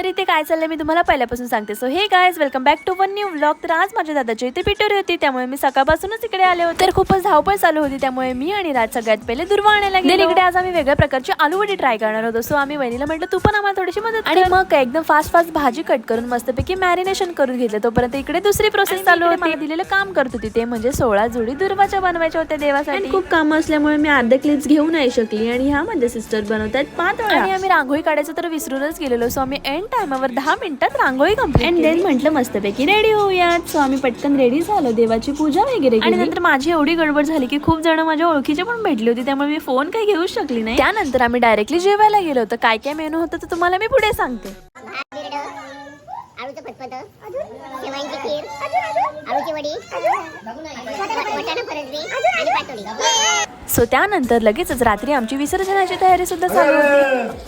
तर इथे काय चाललंय मी तुम्हाला पहिल्यापासून सांगते. So hey guys welcome back to one new vlog तर आज माझ्या दादाची इथे पिटोरी होती त्यामुळे मी सकाळपासूनच इकडे आले होते. तर खूपच धावपळ चालू होती त्यामुळे मी आणि राज सगळ्यात पहिले दुर्वा आणायला गेले. इकडे आज आम्ही वेगळ्या प्रकारची आलूवडी ट्राय करणार होतो. सो आम्ही वहिनीला म्हटलं तू पण आम्हाला थोडीशी मदत आणि मग एकदम फास्ट फास्ट भाजी कट करून मस्तपैकी मॅरिनेशन करून घेतलं. तोपर्यंत इकडे दुसरी प्रोसेस चालू होती. दिलेलं काम करत होती. ते म्हणजे सोळा जोडी दुर्वाच्या बनवायच्या होत्या देवासाठी. खूप कामं असल्यामुळे मी अर्धे क्लिप्स घेऊ नाही शकली. आणि ह्या माझ्या सिस्टर बनवतात पातोळ्या आणि आम्ही रांगोळी काढायचं तर विसरूनच गेलेलो. सो आम्ही एंड टायमावर दहा मिनिटात रांगोळी अँड कंप्लीट देन म्हटलं मस्तपैकी रेडी होऊयात. सो आम्ही पटकन रेडी झालो. देवाची पूजा वगैरे आणि केली. नंतर माझी एवढी गडबड झाली की खूप जण माझ्या ओळखीचे पण भेटली होती. त्यामुळे मी फोन काही घेऊच शकली नाही. त्यानंतर आम्ही डायरेक्टली जेवायला गेलो होतो. काय काय मेनू होतं तर तुम्हाला मी पुढे सांगते. आळूचं खीर आळूची वडी वटाणा आणि सो त्यानंतर लगेचच रात्री आमची विसर्जनाची तयारी सुद्धा चालू होती.